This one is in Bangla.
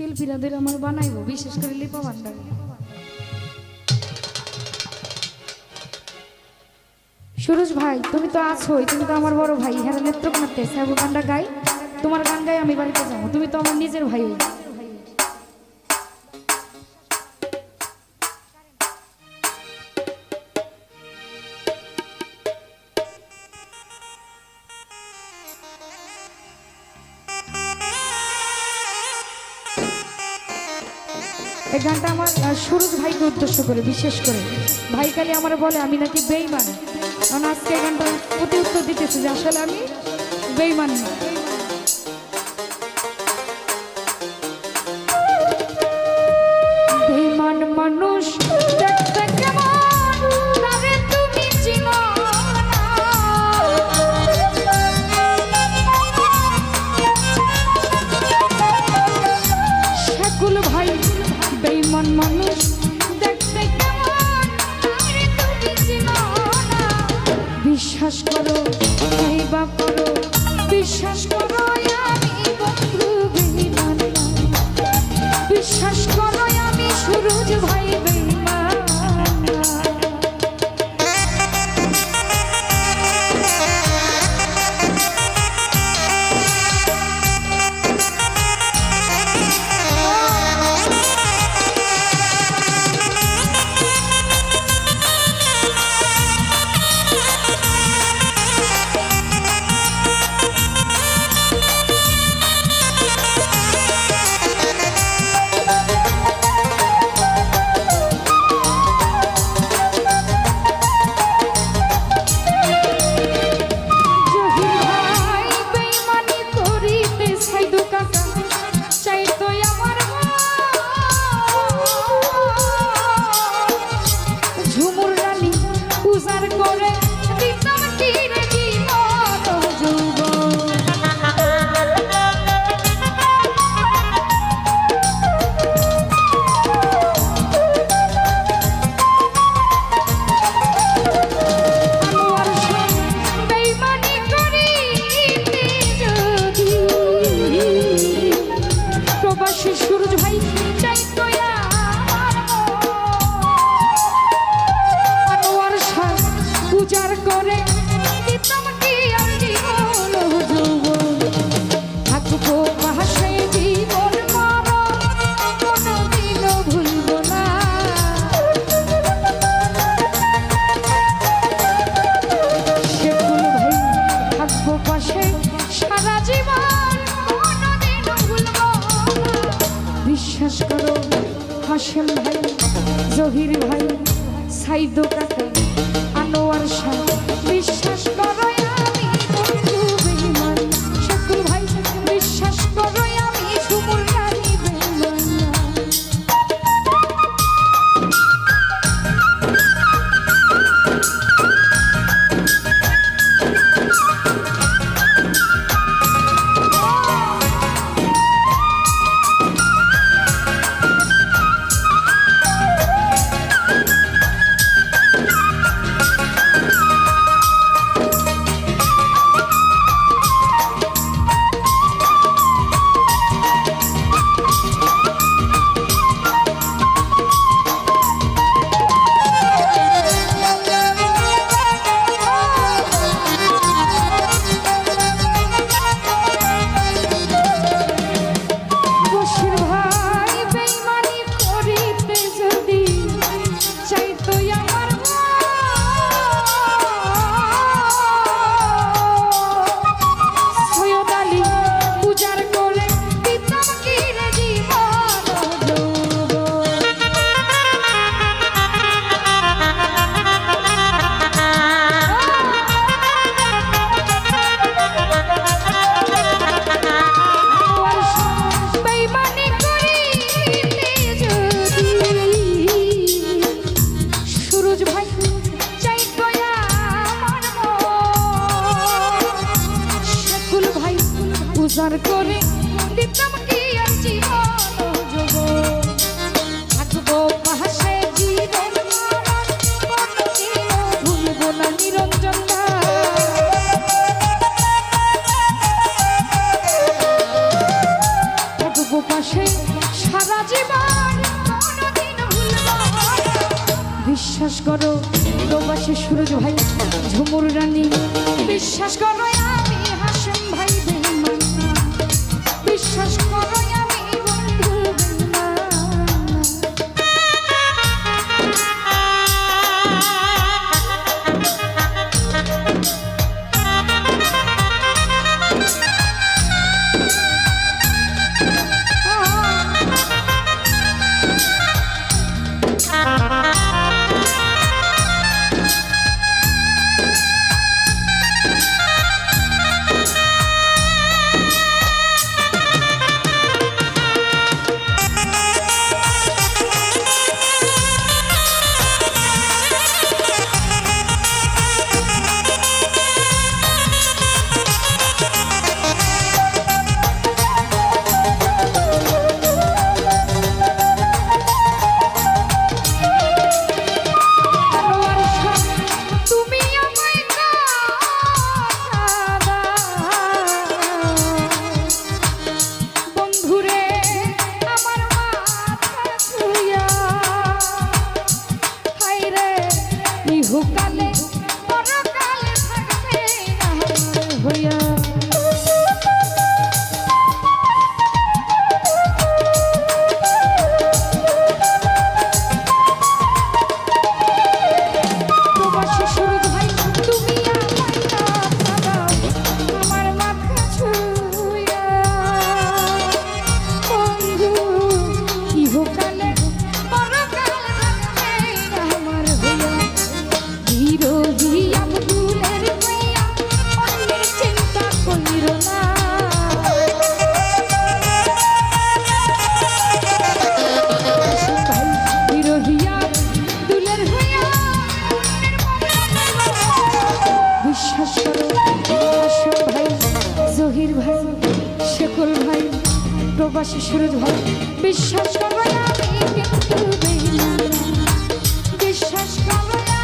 শিল্পীরাদের আমার বানাইবো, বিশেষ করে লিপা বান্ডার সুরজ ভাই, তুমি তো আছোই, তুমি তো আমার বড় ভাই হ্যাঁ নেত্রকোনাতে সাহেব গানটা গাই। তোমার গান গাই আমি বাড়িতে যাব, তুমি তো আমার নিজের ভাই এই গানটা আমার সুরজ ভাইকে উদ্দেশ্য করে, বিশেষ করে। ভাই কালি আমার বলে, আমি নাকি বেইমান কারণ আজকে এই গানটা প্রতি উত্তর দিতেছি যে, আসলে আমি বেইমান না। বিশ্বাস করো হাসেম ভাই জহির ভাই সাইদো কাকা আনোয়ার শাহ বিশ্বাস করো আর পাশে বিশ্বাস করো প্রবাসী সুরজ ভাই ঝুমুর রানী বিশ্বাস করো শুকালে পাশে শুরু ভাই। বিশ্বাস বিশ্বাস করব না